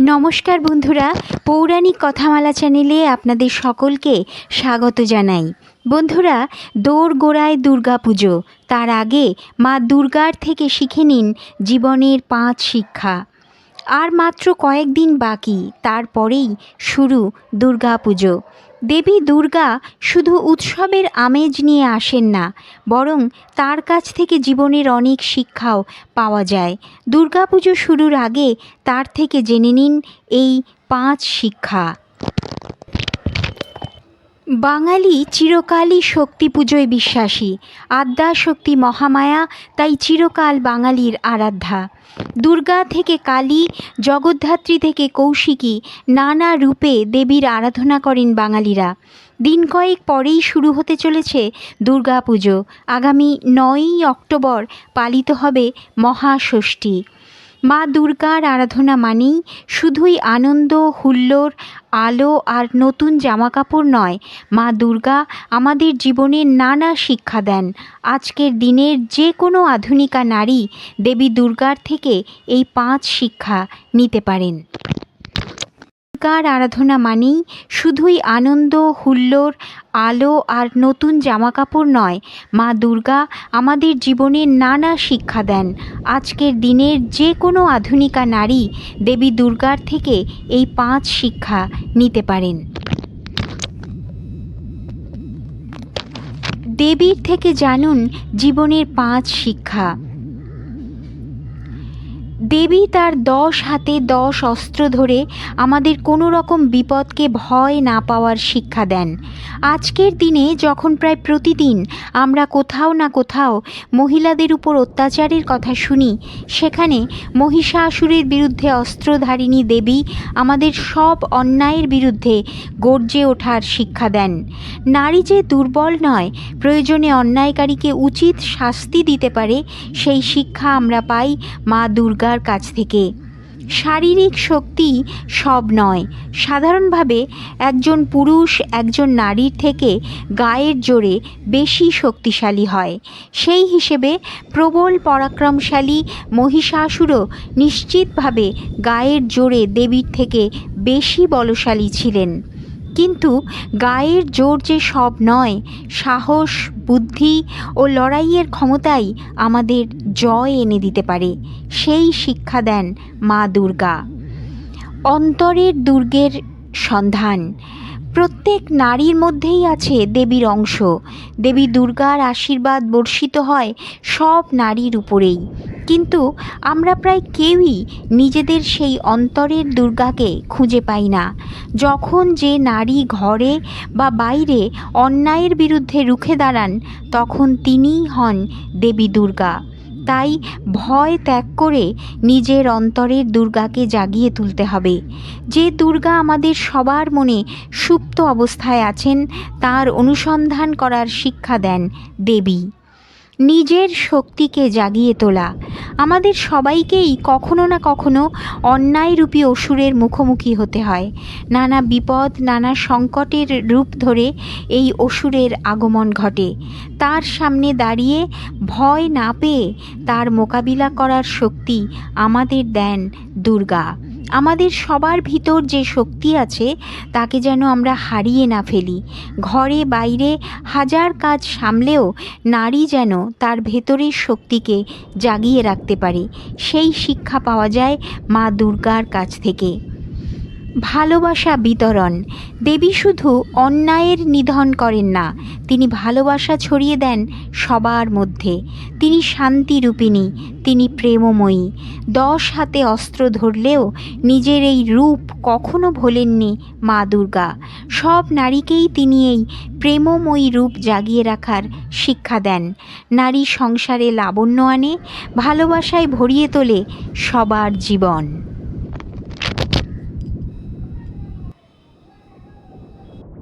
নমস্কার বন্ধুরা, পৌরাণিক কথামালা চ্যানেলে আপনাদের সকলকে স্বাগত জানাই। বন্ধুরা দৌড় গোড়ায় দুর্গা পুজো। তার আগে মা দুর্গার থেকে শিখে নিন জীবনের পাঁচ শিক্ষা। আর মাত্র কয়েকদিন বাকি, তারপরেই শুরু দুর্গা পুজো। দেবী দুর্গা শুধু উৎসবের আমেজ নিয়ে আসেন না, বরং তার কাছ থেকে জীবনের অনেক শিক্ষাও পাওয়া যায়। দুর্গাপুজো শুরুর আগে তার থেকে জেনে নিন এই পাঁচ শিক্ষা। বাঙালি চিরকালই শক্তি পুজোয় বিশ্বাসী আদ্যা শক্তি মহামায়া, তাই চিরকাল বাঙালির আরাধ্যা। দুর্গা থেকে কালী, জগদ্ধাত্রী থেকে কৌশিকী নানা রূপে দেবীর আরাধনা করেন বাঙালিরা। দিন কয়েক পরেই শুরু হতে চলেছে দুর্গা পুজো আগামী নয়ই অক্টোবর পালিত হবে মহাষষ্ঠী। মা দুর্গার আরাধনা মানেই শুধুই আনন্দ, হুল্লোড়, আলো আর নতুন জামাকাপড় নয়। মা দুর্গা আমাদের জীবনে নানা শিক্ষা দেন। আজকের দিনের যে কোনো আধুনিকা নারী দেবী দুর্গার থেকে এই পাঁচ শিক্ষা নিতে পারেন। দুর্গার আরাধনা মানেই শুধুই আনন্দ, হুল্লোড়, আলো আর নতুন জামাকাপড় নয়। মা দুর্গা আমাদের জীবনে নানা শিক্ষা দেন। আজকের দিনের যে কোনো আধুনিকা নারী দেবী দুর্গার থেকে এই পাঁচ শিক্ষা নিতে পারেন। দেবীর থেকে জানুন জীবনের পাঁচ শিক্ষা। দেবী তার দশ হাতে দশ অস্ত্র ধরে আমাদের কোনো রকম বিপদকে ভয় না পাওয়ার শিক্ষা দেন। আজকের দিনে যখন প্রায় প্রতিদিন আমরা কোথাও না কোথাও মহিলাদের উপর অত্যাচারের কথা শুনি, সেখানে মহিষাসুরের বিরুদ্ধে অস্ত্রধারিণী দেবী আমাদের সব অন্যায়ের বিরুদ্ধে গর্জে ওঠার শিক্ষা দেন। নারী যে দুর্বল নয়, প্রয়োজনে অন্যায়কারীকে উচিত শাস্তি দিতে পারে, সেই শিক্ষা আমরা পাই মা দুর্গার কাছ থেকে। শারীরিক শক্তি সব নয়। সাধারণভাবে একজন পুরুষ একজন নারীর থেকে গায়ের জোরে বেশি শক্তিশালী হয়। সেই হিসেবে প্রবল পরাক্রমশালী মহিষাসুরও নিশ্চিতভাবে গায়ের জোরে দেবীর থেকে বেশি বলশালী ছিলেন। কিন্তু গায়ের জোর যে সব নয়, সাহস বুদ্ধি ও লড়াইয়ের ক্ষমতাই আমাদের জয় এনে দিতে পারে। সেই শিক্ষা দেন মা দুর্গা। অন্তরের দুর্গের সন্ধান। প্রত্যেক নারীর মধ্যেই আছে দেবীর অংশ। দেবী দুর্গার আশীর্বাদ বর্ষিত হয় সব নারীর উপরেই। কিন্তু আমরা প্রায় কেউই নিজেদের সেই অন্তরের দুর্গাকে খুঁজে পাই না। যখন যে নারী ঘরে বা বাইরে অন্যায়ের বিরুদ্ধে রুখে দাঁড়ান, তখন তিনিই হন দেবী দুর্গা। তাই ভয় ত্যাগ করে নিজের অন্তরের দুর্গাকে জাগিয়ে তুলতে হবে। যে দুর্গা আমাদের সবার মনে সুপ্ত অবস্থায় আছেন, তার অনুসন্ধান করার শিক্ষা দেন দেবী। নিজের শক্তিকে জাগিয়ে তোলা। আমাদের সবাইকেই কখনো না কখনো অন্যায়রূপী অসুরের মুখোমুখি হতে হয়। নানা বিপদ, নানা সংকটের রূপ ধরে এই অসুরের আগমন ঘটে। তার সামনে দাঁড়িয়ে ভয় না পেয়ে তার মোকাবিলা করার শক্তি আমাদের দেন দুর্গা। আমাদের সবার ভিতর যে শক্তি আছে, তাকে যেন আমরা হারিয়ে না ফেলি। ঘরে, বাইরে হাজার কাজ সামলেও নারী যেন তার ভেতরের শক্তিকে জাগিয়ে রাখতে পারে। সেই শিক্ষা পাওয়া যায় মা দুর্গার কাছ থেকে। ভালোবাসা বিতরণ। দেবী শুধু অন্যায়ের নিধন করেন না, তিনি ভালোবাসা ছড়িয়ে দেন সবার মধ্যে। তিনি শান্তিরূপিণী, তিনি প্রেমময়ী। দশ হাতে অস্ত্র ধরলেও নিজের এই রূপ কখনো ভোলেননি মা দুর্গা। সব নারীকেই তিনি এই প্রেমময়ী রূপ জাগিয়ে রাখার শিক্ষা দেন। নারী সংসারে লাবণ্য আনে, ভালোবাসায় ভরিয়ে তোলে সবার জীবন।